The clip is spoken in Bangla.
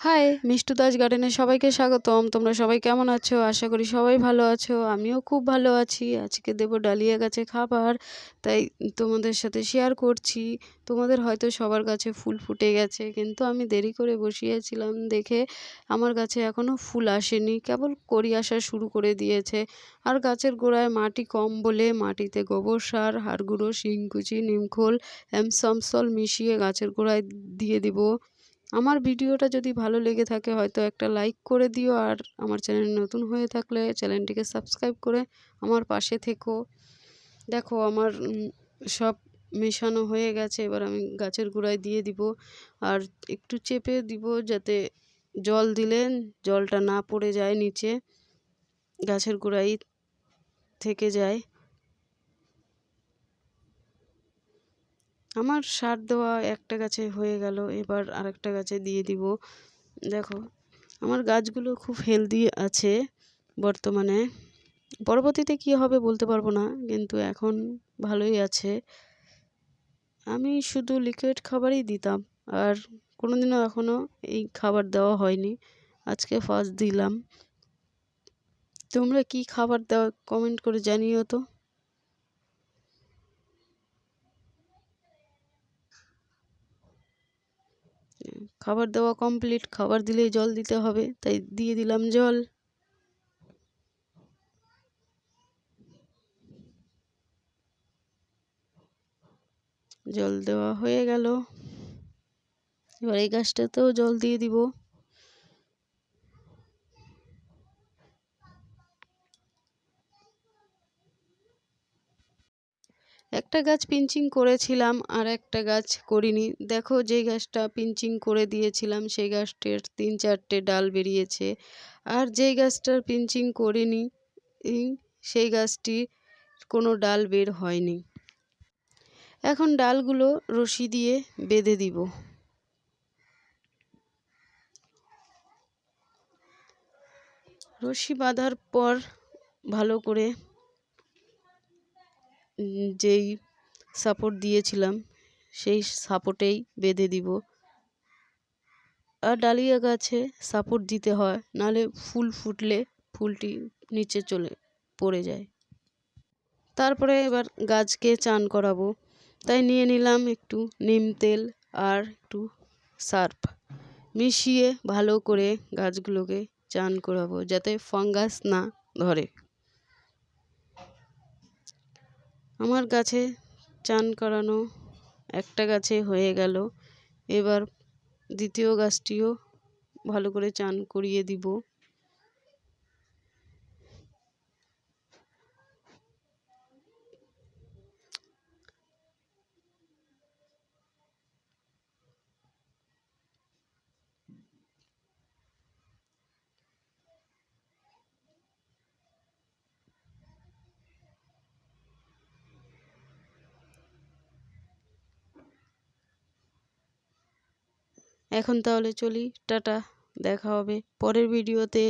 হাই, মিষ্টু দাস গার্ডেনে সবাইকে স্বাগতম। তোমরা সবাই কেমন আছো? আশা করি সবাই ভালো আছো। আমিও খুব ভালো আছি। আজকে দেবো ডালিয়া গাছে খাবার। তাই তোমাদের সাথে শেয়ার করছি। তোমাদের হয়তো সবার গাছে ফুল ফুটে গেছে, কিন্তু আমি দেরি করে বসিয়েছিলাম দেখে আমার গাছে এখনও ফুল আসেনি। কেবল করি আসা শুরু করে দিয়েছে। আর গাছের গোড়ায় মাটি কম বলে মাটিতে গোবর সার, হাড়গুঁড়ো, শিংকুচি, নিমখোল এমসমসল মিশিয়ে গাছের গোড়ায় দিয়ে দিব। আমার ভিডিওটা যদি ভালো লেগে থাকে, হয়তো একটা লাইক করে দিও। আর আমার চ্যানেল নতুন হয়ে থাকলে চ্যানেলটিকে সাবস্ক্রাইব করে আমার পাশে থেকো। দেখো, আমার সব মেশানো হয়ে গেছে। এবার আমি গাছের গোড়ায় দিয়ে দিব আর একটু চেপে দিব যাতে জল দিলে জলটা না পড়ে যায়, নিচে গাছের গোড়ায় থেকে যায়। আমার সার দেওয়া একটা গাছে হয়ে গেল, এবার আরেকটা গাছে দিয়ে দিব। দেখো, আমার গাছগুলো খুব হেলদি আছে বর্তমানে। পরবর্তীতে কি হবে বলতে পারব না, কিন্তু এখন ভালোই আছে। আমি শুধু লিকুইড খাবারই দিতাম, আর কোনোদিনও এখনও এই খাবার দেওয়া হয়নি। আজকে ফার্স্ট দিলাম। তোমরা কি খাবার দেওয়া কমেন্ট করে জানিও তো। খাবার দেওয়া কমপ্লিট খাবার দিলেই জল দিতে হবে, তাই দিয়ে দিলাম জল। জল দেওয়া হয়ে গেল। এবার এই গাছটাতেও জল দিয়ে দিব। একটা গাছ পিঞ্চিং করেছিলাম আর একটা গাছ করিনি। দেখো যে গাছটা পিঞ্চিং করে দিয়েছিলাম, সেই গাছটির তিন চারটে ডাল বেরিয়েছে। আর যেই গাছটার পিঞ্চিং করিনি সেই গাছটির কোনো ডাল বের হয়নি। এখন ডালগুলো রশি দিয়ে বেঁধে দিব। রশি বাঁধার পর ভালো করে যেই সাপোর্ট দিয়েছিলাম, সেই সাপোর্টেই বেঁধে দিব। আর ডালিয়া গাছে সাপোর্ট দিতে হয়, নাহলে ফুল ফুটলে ফুলটি নিচে চলে, পড়ে যায়। তারপরে এবার গাছকে চান করাবো, তাই নিয়ে নিলাম একটু নিম তেল আর একটু সার্ফ। মিশিয়ে ভালো করে গাছগুলোকে চান করাবো, যাতে ফাঙ্গাস না ধরে। আমার গাছে চান করানো একটা গাছে হয়ে গেল। এবার দ্বিতীয় গাছটিও ভালো করে চান করিয়ে দিব। এখন তাহলে চলি টাটা দেখা হবে পরের ভিডিওতে